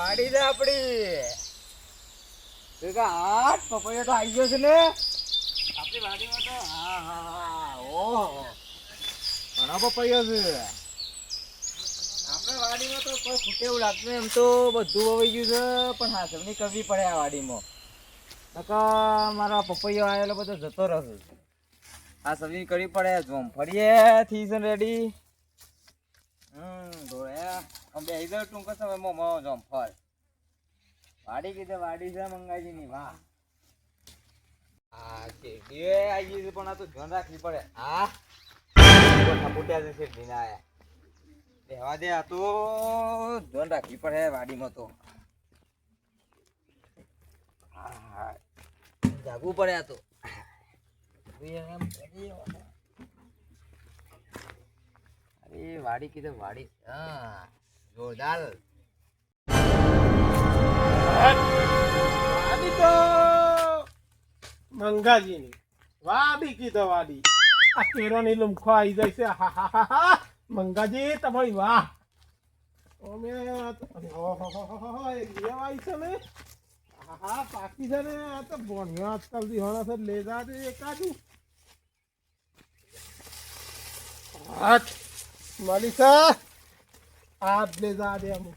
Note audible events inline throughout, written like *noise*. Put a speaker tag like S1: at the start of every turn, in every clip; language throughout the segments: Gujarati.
S1: વાડી છે આપડી. આઠ પપૈયો તો આવી ગયો છે ને. આપણી વાડીમાં તો, હા હા હા, ઓહો. ઘણો પપૈયો છે. આપણે વાડીમાં તો કોઈ ખૂટે એવું લાગતું એમ તો બધું વવાઈ ગયું છે, પણ હાથવણી કરવી પડે આ વાડીમાં. નકા મારા પપૈયો આવેલો બધો જતો રહેશે. આ સબજી કરવી પડે ફરીએ થી છે રેડી બે હજાર ટૂંક સમયમાં મો જોમ ફળ. વાડી કીધે વાડી છે વાહ. આવી પણ આ તો ધ્યાન રાખવી પડે. હા ફૂટ્યા રહેવા દે આ તો. ધ્યાન રાખવી પડે વાડીમાં તો. જાગવું પડે આ તો. અરે વાડી કીધું વાડી. હા. જોરદાર.
S2: વાડી તો મંગાજીની. વાડી કીધો વાડી. આ કેરોની લૂમખો આવી જાય છે. હા હા હા હા. મંગાજી તમારી વાહ. અમે ઓહોહોહો, એ લેવા આવી છે ને. હા પાકી છે ને. આ તો ભણ્યો આજકાલ દિવાળા છે લેજા છે એકાદું. હાથ મળી આ લેજા દે અમુક.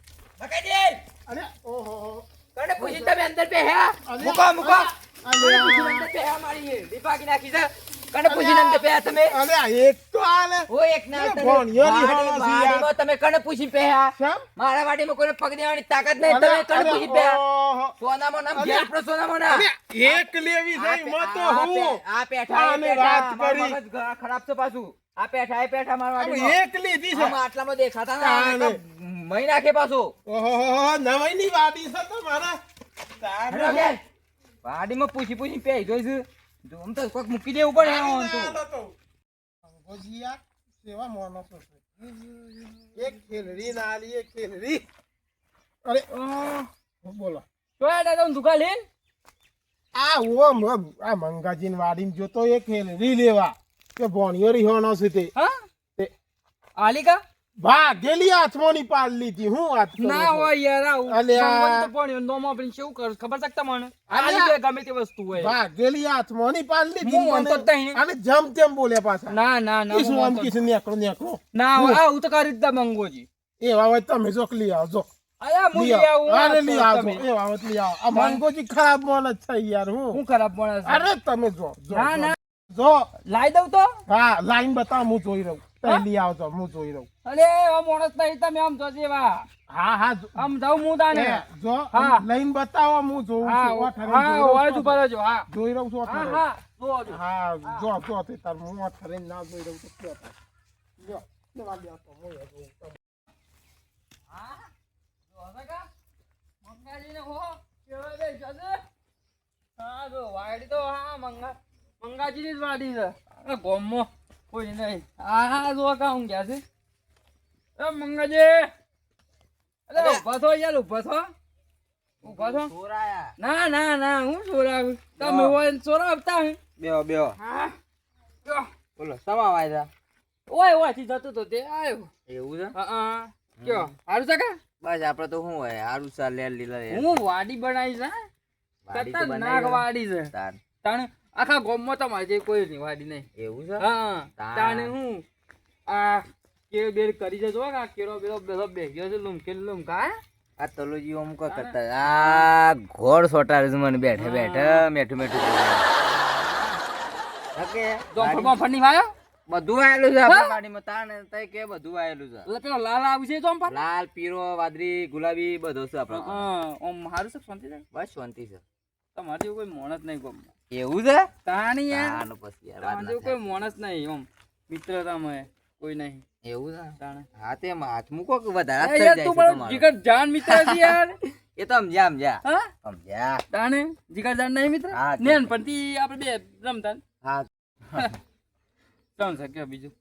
S2: અરે ઓહો
S1: કને પૂછી તમે અંદર પે હે મુકો મુકો. અંદર પે હે મારી હે દીપાકી નાખી છે. કને પૂછીને અંદર બે હે તમે?
S2: અરે એક તો આલે.
S1: ઓ એક ના તમે
S2: ભણ્યો ની
S1: વાડી-
S2: યાર.
S1: તમે કને પૂછી પે હે મારા વાડીમાં કોઈને પગ દેવાની તાકાત નહીં તમે કને પૂછી પે સોનામાં નામ
S2: અરે,
S1: ઘેર સોનામાં ના.
S2: એક લેવી
S1: આ
S2: છે તો હું
S1: આ પેઠા એ
S2: વાત કરી.
S1: ખરાબ છે પાછું. આ પેઠા એ પેઠા મારા વાડીમાં.
S2: એક લીધી છે.
S1: આટલામાં દેખાતા. ના મહી નાખે પાછું.
S2: ઓહો નવાઈ ની વાડી છે તારે
S1: વાડીમાં પૂછી પૂછી પે જોઈશું. જો આમ તો કોક મૂકી દેવું પડે આમ તો.
S2: આલો. અંગોજીયા સેવા મોનો છે. એક ખેલરી ના આલી એક ખેલરી અરે ઓ બોલો.
S1: તો આ દાદા હું દુકાન લઈને.
S2: આ ઓમ આ મંગાજીન વાડીન જોતો એક ખેલરી લેવા. કે ભણ્યો રીહોણો છે તે.
S1: હા?
S2: તે.
S1: આલિકા
S2: ભાગેલી હાથમાંની પાડ લીધી હું વાત
S1: ના હોય યાર આવું પડ્યો નોમ આપણે કેવું કરું ખબર છે તમને? આલી કે ગમે તે વસ્તુ હોય.
S2: ભાગેલી હાથમાંની પાડ લીધી
S1: હું તો જ
S2: અને જમ તેમ બોલે પાછા.
S1: ના ના ના હું
S2: આમ
S1: વાંધો
S2: કીશું નેકળો નેકળો.
S1: ના હોય હું તો કરી દીધા મંગોજી.
S2: એવા હોય તમે જોક લઈ આવજો
S1: અલ્યા હું
S2: લઈ
S1: લઈ
S2: આવું. અરે લઈ આવજો. એવા હોય લઈ આવો. આ મંગોજી ખરાબ માણસ છે યાર હું.
S1: હું ખરાબ માણસ
S2: અરે તમે જો જો
S1: ના ના.
S2: જો.
S1: લાઈ દઉં તો?
S2: હા લાઈન બતાવ હું જોઈ રહું. લઈ હું જોઈ રહું
S1: અરે આ માણસ નહીં તમે આમ જોજે જેવા.
S2: હા હા
S1: આમ જાઉં હું તાને.
S2: જો
S1: હા.
S2: બતાવો હું જોઉં છું.
S1: હા
S2: જોઈ રહું
S1: હોય
S2: છું.
S1: ઉપર જ હા.
S2: જોઈ રહું છું
S1: હા હા જો.
S2: હા જો જો તે તાર હું ઓઠરે ના જોઈ રહું. જો હું જોઉં.
S1: હા? જો હવે કા? મંગાજીને હો કેવા બે જશે હા જો વાડી તો હા મંગા મંગાજીની જ વાડી છે. આ ગોમમાં. કોઈ નહીં. હા હા જો કા હું ગયા છે? એ મંગજે. અરે. ઊભા થો યાર ઊભા થો. ઊભા થો.
S3: ચોરાયા
S1: ના ના ના હું ચોરાવું તમે. હોય ચોરાવતા હે
S3: બેહો બેહો.
S1: હા.
S3: બોલો સમા વાયદા
S1: ઓય ઓયથી જતો તો તે આવ્યો
S3: એવું છે?
S1: હા કયો? હારું છે કા?
S3: બસ આપડે તો શું હોય હારું સા લે લીલા
S1: હું વાડી બનાવી છે
S3: વાડી તો બનાવી
S1: વાડી છે. તાણે આખા ગામમાં તમારે જે કોઈ નિવાડી નહીં.
S3: એવું છે?
S1: હા.
S3: તાણે.
S1: હું આ કેળ બેળ કરી જજો આ કેળો બેળો બધો બેગ્યો છે લુમકે લુમકા કા
S3: આ તલોજી ઓમ કો કરતા આ ઘોડ સોટાર મને બેઠે બેઠે મેઠું મેઠું ઓકે
S1: જોફર બોફરની વાયો?
S3: બધું આયેલું છે આપણા? વાડીમાં તાણ તઈ કે બધું આયેલું છે.
S1: એટલે પેલો લાલ આવું છે જોફર
S3: લાલ પીરો વાદળી ગુલાબી બધો છે આપણો
S1: ઓમ હારું છે શાંતિ છે?
S3: બસ શાંતિ છે.
S1: તમારી કોઈ મોણ જ નહીં ગમ
S3: એવું છે?
S1: તાણી યાર
S3: પછી યાર
S1: તમારે કોઈ માણસ નહીં ઓમ મિત્રતામાં કોઈ નહીં.
S3: એવું છે?
S1: તાણે.
S3: હા તે હાથ મૂકો કે વધારે થઈ
S1: યાર તું મારો જીગર જાન મિત્ર છે યાર. *laughs*
S3: એ તો સમજ્યા સમજ્યા.
S1: હા?
S3: સમજ્યા.
S1: તાણે જીગર જાન નહીં મિત્ર? નેન પણ તી આપણે બે રમતા
S3: હા. *laughs*
S1: કોણ છે કે બીજું?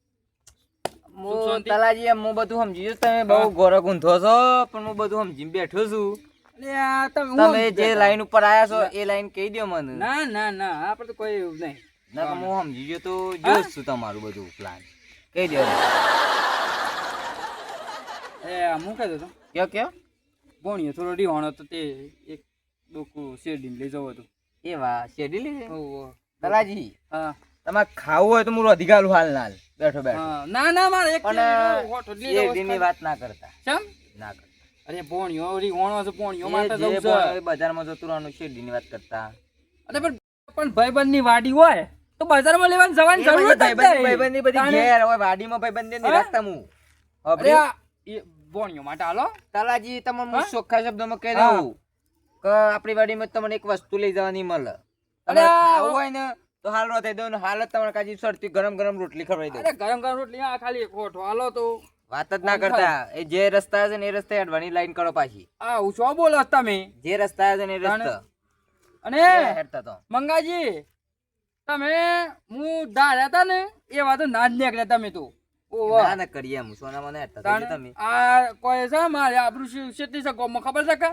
S3: હું તલાજી હું બધું સમજી તમે બહુ ગોરો ગુંથો છો પણ હું બધું સમજી બેઠો છું.
S1: તમે
S3: જે લાઈન ઉપર આયા છો એ લાઈન કહી દો મને.
S1: ના ના ના આપણે તો કોઈ નહીં.
S3: તો હું. સમજી ગયો તો જોઉં છું તમારું બધું પ્લાન કહી દો
S1: એ હું કહી દઉં
S3: કયો કયો?
S1: ભણ્યો થોડો રીવાણો તો તે એક ડોકું શેરડીને લઈ જવો હતો.
S3: વા શેરડી લઈ
S1: ઓહો.
S3: તલાજી?
S1: હા.
S3: તમારે ખાવું હોય તો હું અધિકાર હાલ નાલ બેઠો બેઠો.
S1: ના ના મારે એક શેરડીની ખાલી.
S3: વાત ના કરતા.
S1: ચમ?
S3: ના કરતા.
S1: અરે ભણ્યો રીવાણો છે ભણ્યો
S3: એ
S1: માટે જવું છે.
S3: બજારમાં જતું રહેવાનું શેરડીની વાત કરતા.
S1: અરે પણ પણ ભાઈબંધની વાડી હોય તો બજારમાં લેવાની જવાની જરૂર
S3: નથી. ભાઈબંધ- ભાઈબંધની બધી ઘેર હોય વાડીમાં ભાઈબંધને રાખતા હું
S1: અરે એ ભણ્યો માટે હાલો.
S3: તલાજી તમને હું?
S1: સોખા
S3: ચોખ્ખા શબ્દોમાં કહી દઉં કે આપણી વાડીમાં તમને એક વસ્તુ લઈ જવાની મળે.
S1: અરે
S3: હોય ને તો હાલ થઈ દઉં ને હાલ જ તમારે કાજી સરતી ગરમ ગરમ રોટલી ખવડાવી દઉં.
S1: અરે ગરમ ગરમ રોટલી આ ખાલી એક હાલો તો.
S3: વાત જ ના કરતા. એ જે રસ્તા છે ને એ રસ્તે અડવાની લાઈન કરો પાછી.
S1: આ હું શું બોલો તમે?
S3: જે રસ્તા છે ને એ
S1: તાણે- અને
S3: હેડતા હેરતા તો.
S1: મંગાજી તમે હું ધાર્યા હતા ને એ વાતો ના જ નીકળ્યા તમે તો.
S3: ના ના કરીએ હું સોના મને હેરતા. તમે.
S1: આ કોઈ છે? મારે આપણું શેતી શકો છે? ગોમમાં ખબર છે કે?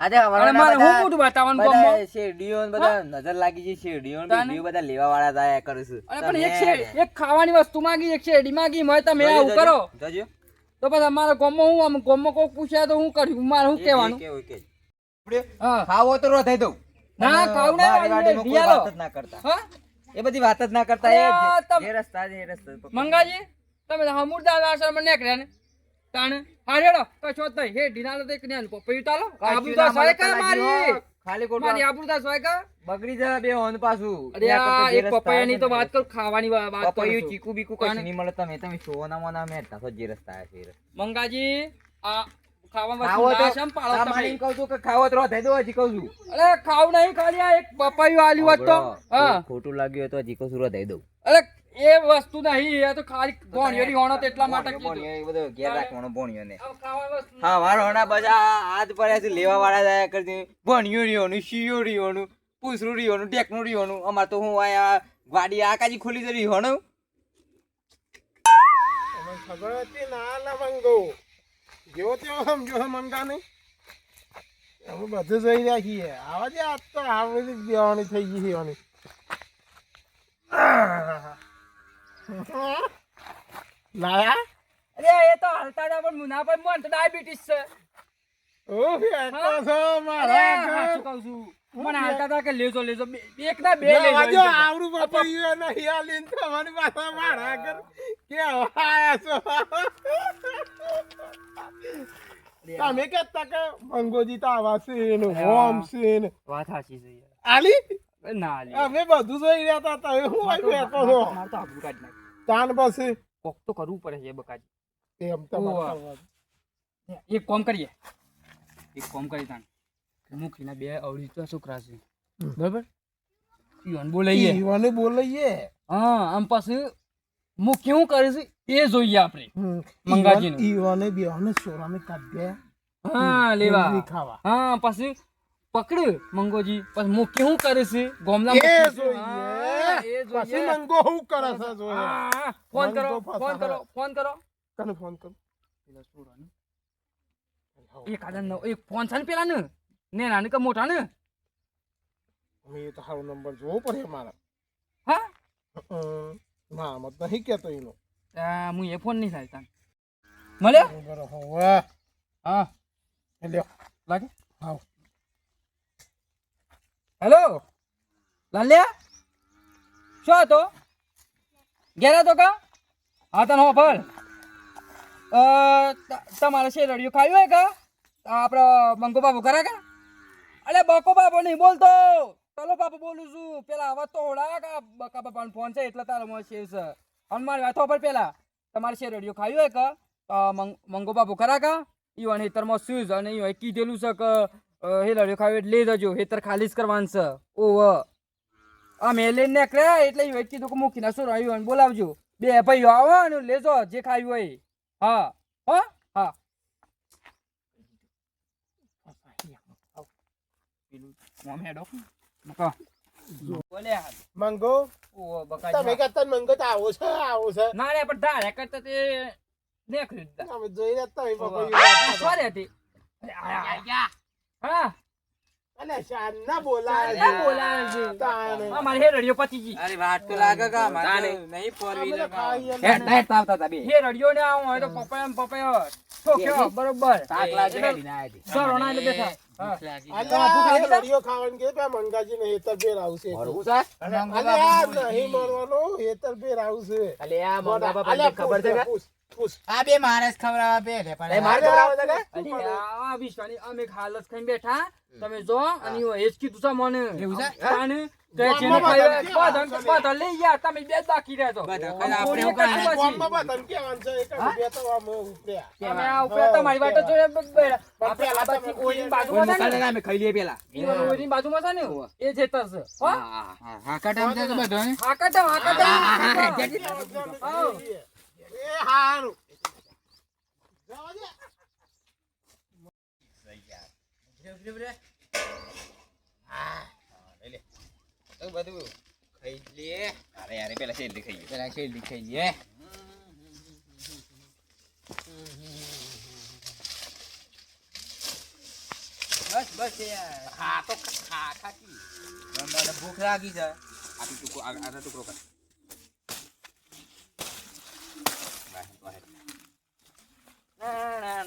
S1: હું બતાવવાનું
S3: શેરડીઓ બધા નજર લાગી છે શેરડીઓ ને
S1: તાને?
S3: બીડીઓ બધા લેવા વાળા જાય કરું છું.
S1: પણ એક એક ખાવાની વસ્તુ માંગી એક શેરડી માંગી મેં તમે આવું કરો.
S3: જોજો. જોજો.
S1: તો પછી અમારા ગોમમાં હું આમ ગોમમાં કોઈ પૂછ્યા તો હું કર્યું? મારે
S3: એ
S1: કહેવાનું?
S3: કેવું ખાવો તો દઉં.
S1: ના, ખાવું
S3: ના કરતા. એ બધી વાત જ ના કરતા એ એ રસ્તા
S1: મંગાજી તમે હમુરદાર આશ્રમ નીકળ્યા ને. તાણે હારેડો કશો જ નહીં. હે ઢીનાલો તો એક ને પપ્પી તાલો આબુ તો મારી
S3: ખાલી ખોટું
S1: મારી આબુ તો સોય કા?
S3: બગડી જા બે હોન પાછું.
S1: અરે આ એક પપૈયાની તો વાત કર ખાવાની વાત
S3: પપૈયું ચીકુ બીકુ કશું નહીં મળે તમે તમે સોના મોના મેરતા છો જે રસ્તા આ ફેર
S1: મંગાજી આ
S3: તો તો
S1: પપૈયું
S3: ખોટું લાગ્યું હતું તો હજી કહું છું દઈ દઉં.
S1: અરે એ વસ્તુ નહીં એ તો ખાલી ભોણિયોની હોણો એટલા માટે
S3: ભોણિયો, એ બધો ઘેર રાખવાનો ભોણિયોને. હા મારો હોણા બધા હાથ પડ્યા છે લેવા વાળા જાય કરતી ભણ્યું રીઓનું શિયો રહ્યોનું પૂસરું રીઓનું ટેકનું રીઓનું. અમાર તો હું આયા વાડી આકાજી ખોલી હોણું
S2: તમને ખબર હતી ના લવંગો. મંગો જેવો તેવો સમજો છે નહીં અમે બધું જોઈ રાખીએ આવા જે આજ તો આ બધી દેવાની થઈ ગઈ છે એવાની. લાયા?
S1: અરે એ તો હાલતા પણ મુના પર મન તો ડાયાબિટીસ છે.
S2: ઓહ એટલો છો મારા ઘર.
S1: કહું છું? મને હાલતા હતા કે લેજો લેજો. એક ના બે લેજો.
S2: આવડું પપૈયું નહીં આલીને તમારી પાસે મારા ઘર. કે આયા છો? તમે કહેતા કે મંગોજી તો આવા છે ને હોમ છે ને.
S1: વાત સાચી છે
S2: આલી?
S1: ના આલી.
S2: અમે બધું જોઈ રહ્યા હતા તમે હું આવી છો?
S1: મારે તો આબરૂ કાઢી નાખી.
S2: તાન પછી
S1: કોક તો કરવું પડે છે બકાજી.
S2: એમ તમારે
S1: એક કોમ કરીએ. એક કોમ કરી તાણ મુખીના બે અવળી તો છોકરા છે. બરાબર? ઈવન બોલાઈએ.
S2: ઈવાને બોલાઈએ.
S1: હા આમ પાછું હું કેવું કરે છે એ જોઈએ આપણે.
S2: હમ.
S1: મંગાજીનું.
S2: ઈવાને બેવાને સોરાને કાઢ્યા.
S1: હા લેવા.
S2: ખાવા.
S1: હા પછી પકડ મંગોજી. પછી હું કેવું કરે છે ગોમલા
S2: એ જોઈએ. પછી મંગો હું કરે છે જોઈએ.
S1: હા, ફોન કરો ફોન કરો. ફોન કરો.
S2: તને ફોન કરો.
S1: એક આદમ નો એક ફોન છે ને પેલા ને નેના ને કે મોટા ને
S2: મેં એ તો હારો નંબર જોવો પડે મારા
S1: હા.
S2: ના મત નહીં કેતો એનો.
S1: આ, હું એ ફોન નહીં થાય તાન મળ્યો?
S2: બરોબર હોવે
S1: હા
S2: લ્યો.
S1: લાગે?
S2: આવ
S1: હેલો? લાલ્યા? શું હતો? ઘેર હતો કા? હા તને હો અ, તમારે શેરડિયું ખાયું હોય કા? આપણો બંકો બાબુ કરે કા? અરે બકો બાબો નહીં બોલતો. ચલો બાપુ બોલું છું. પેલા હવે તોડા કા બકા બાપાનો ફોન છે એટલે તારો મને શેર છે. અને મારી વાતો પર પેલા. તમારે શેરડિયું ખાયું હોય કા? મંગો બાબુ ખરા કા? ઈવન હેતરમાં શૂઝ અને ઈવન કીધેલું છે કે અ, હેલડીયું ખાયું એટલે જજો. હેતર ખાલી જ કરવાનું છે. ઓવ અમે લઈને નીકળ્યા એટલે એ કીધું કે મૂકીને શું રહ્યું બોલાવજો. બે ભાઈઓ આવો અને લેજો જે ખાયું હોય હા. હા? હા. મૂકો.
S2: મંગો તમે કહેતા મંગો તો આવો છે આવો છે.
S1: ના રે પણ ધાર્યા કરતા તે
S2: અમે જોઈ
S1: ઓવા.
S2: પપૈયું
S1: હતી. આ, આ, આ. હા.
S2: અલે શાનના બોલાય
S1: શાનના બોલાય છે.
S2: તાણે.
S1: અમારે
S3: અરે વાત તો લાગે કે નહીં
S2: નહીં.
S1: ને આવું હોય તો પપૈયા ને પપૈયા. ઠોક્યો બરોબર.
S3: છે.
S1: એટલે બેઠા.
S3: છે? ખબર છે. આ બે મારે ખવડાવવા બે લે, પણ મારે ખવડાવવા છે
S1: આ વિશ્વાની અમે ખાલસ ખાઈને બેઠા. તમે જો અને હું એ કીધું છે મને.
S3: એવું છે?
S1: તાને તે જેને
S2: બધા
S1: ખાઈ બધા લઈ ગયા તમે બે બાકી રહેતો
S3: બધા. આપણે કહીએ.
S1: પછી.
S2: ગામમાં બધાને કહેવાનું છે, એક બે તો આમ ઉપડ્યા.
S1: અમે આ ઉપર તમારી વાટે જોડે આપણે આ બાજુ
S2: તમે
S1: બાજુમાં છે ને?
S3: અમે ખાઈ લઈએ પેલા.
S1: ઈ બાજુમાં છે ને? એ જેતર છે. હા,
S3: હા, હા, હા, કાંટામાં છે કે બધો, હે?
S1: હા કાઢો હા.
S2: આવો. એ હારું.
S3: બધું ખાઈ લઈએ. અરે યાર, પેલા શેરડી ખાઈએ. પેલા શેરડી ખાઈ લઈએ. બસ બસ યાર હા તો ખા ખા ખા કી. મને ભૂખ લાગી છે આ ટુકડો આ ટુકડો કર વાહ, વાહ.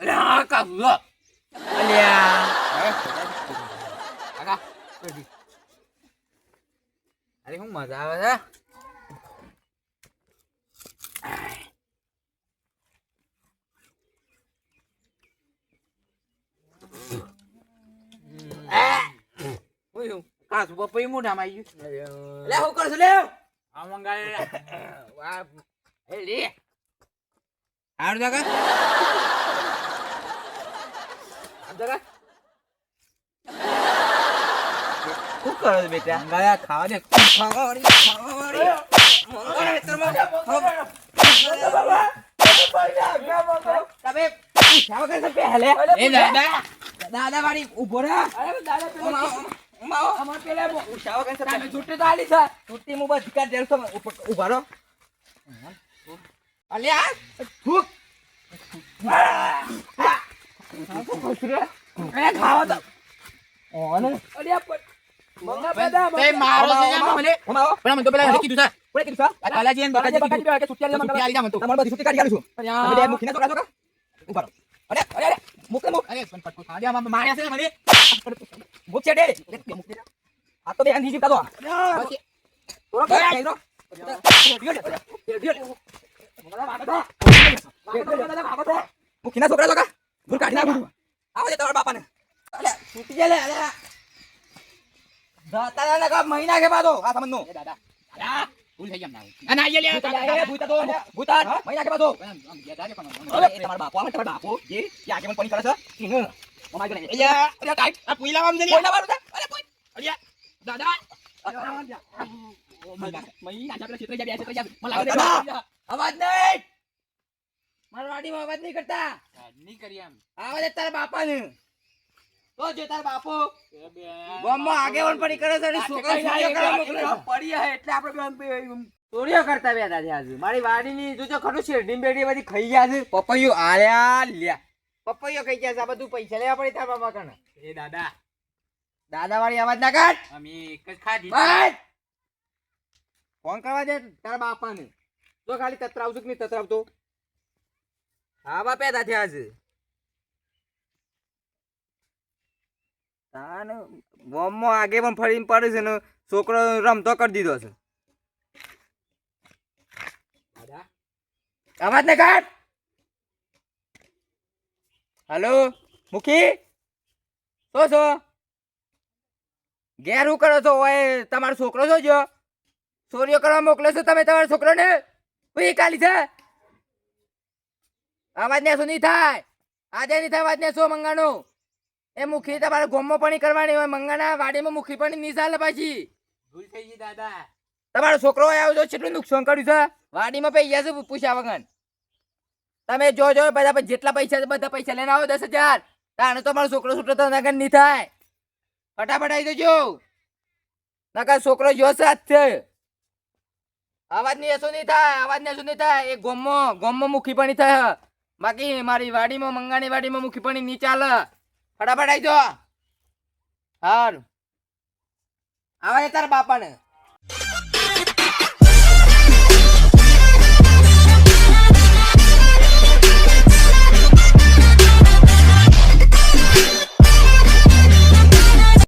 S3: આ કાપ, લો. કાકા, જલ્દી. અરે શું મજા આવે છે ઓય, કાચું પપૈયું મોઢામાં આવી ગયું. લે, શું કરો છો, લે? આ મંગાવે. વાહ. *coughs* શું કરો બેટા? મંગાયા ખાવા દે. ખાવાવાળી, ખાવાવાળી. મંગાયા ખેતરમાં. તમે પૂછ્યા વગર પહેલે. એ દાદા. દાદા વાળી ઊભો રહે.
S1: અરે દાદા
S3: આવો.
S1: અમાર પેલા
S3: તો
S1: તમે
S3: પહેલે.
S1: છૂટી તો આલી છે
S3: છૂટી હું બધી કાઢી દેવું છું. ઊભા રહો અલ્યા થૂક એ ખાવા દો
S1: અરે આ મંગા પેદા
S3: તે મારો છે
S1: ઓમાં,
S3: મને. પણ મને તો પેલા એને કીધું છે.
S1: કોણે કીધું છે?
S3: કાલાજી એને
S1: બકાજી
S3: કીધું.
S1: કે છૂટી આલી
S3: છૂટી આલી જામ તો.
S1: તમારે બધી છૂટી કાઢી આલું છું
S3: અરે
S1: તમે બે મુખીને છોકરા છોકરા ઊભા રહો. અરે અરે અરે
S3: પણ પટકો દે, માર્યા છે મને.
S1: મુખ છે. આ તો થોડો. મુખીના છોકરા છોકરા કાઢી નાખું. આવો દે તમારા બાપાને.
S3: છૂટી દાતા મહિના કે બાદો આ સમજનું દાદા. દાદા. ભૂલ થઈ ગઈ અમને આ ના આઈએ લે
S1: ભૂતા તો ભૂતા મહિના કે બાદો બાપો આવે તમારા બાપો જે કોની કરે છે?
S3: અલ્યા આ પુઈલા
S1: છે અરે
S3: અલ્યા દાદા! અવાજ નહીં. મારા વાડીમાં અવાજ નહીં કરતા.
S1: નહીં કરી આમ
S3: તારા બાપાને. તો જે તારા બાપો. ગામમાં આગેવાન પડી કરે છે અને છોકરા છોકરીઓ મોકલે
S1: પડી હે એટલે આપણે
S3: ચોરીઓ કરતા બેઠા છે આજે. મારી વાડીની જોજો ખરું શેરડી ને બધી ખાઈ ગયા છે. પપૈયું આલ્યા લ્યા. પપૈયો ખાઈ ગયા છે આ બધું પૈસા લેવા પડે તાર બાપા કને.
S1: એ દાદા.
S3: દાદા વાળી અવાજ ના કાઢ.
S1: અમે એક જ ખાધી.
S3: બસ! ફોન કરવા દે તારા બાપાને. જો ખાલી તતરાવશું કે નહીં તતરાવતો. આવા પેદા થયા છે. તાને ગામમાં આગે પણ ફરીને પડે છે ને છોકરો રમતો કરી દીધો છે. અવાજ ને કાઢ. હલો મુખી. શું છો? ઘેર હું કરો છો? ઓય તમારો છોકરો છો? જો ચોરીઓ કરવા મોકલે છો તમે તમારા છોકરોને? ઓય કાલી છે? અવાજ ને શું નહીં થાય? આજે નહીં થાય અવાજ ને શું મંગાનો એ મુખી તમારે ગોમો પણ કરવાની હોય મંગાના વાડીમાં મુખી પણ નહીં ચાલે પાછી.
S1: ભૂલ થઈ ગઈ દાદા.
S3: તમારો છોકરો આવ્યો તો કેટલું નુકસાન કર્યું છે વાડીમાં પૈસા છે પૂછ્યા વગર. તમે જો જો બધા જેટલા પૈસા છે બધા પૈસા લઈને આવો દસ હજાર. તાણે તમારો છોકરો છૂટો તો નગર નહીં થાય. ફટાફટ આવી દેજો નગર છોકરો જો સાથ છે. અવાજની શું નહીં થાય અવાજ ને શું નહીં થાય. એ ગોમો ગોમો મુખી પણ થાય. બાકી મારી વાડીમાં મંગાની વાડીમાં મુખી પણ નહીં ચાલે. ફટાફટ આવી જો હારું. આવા તારા બાપાને?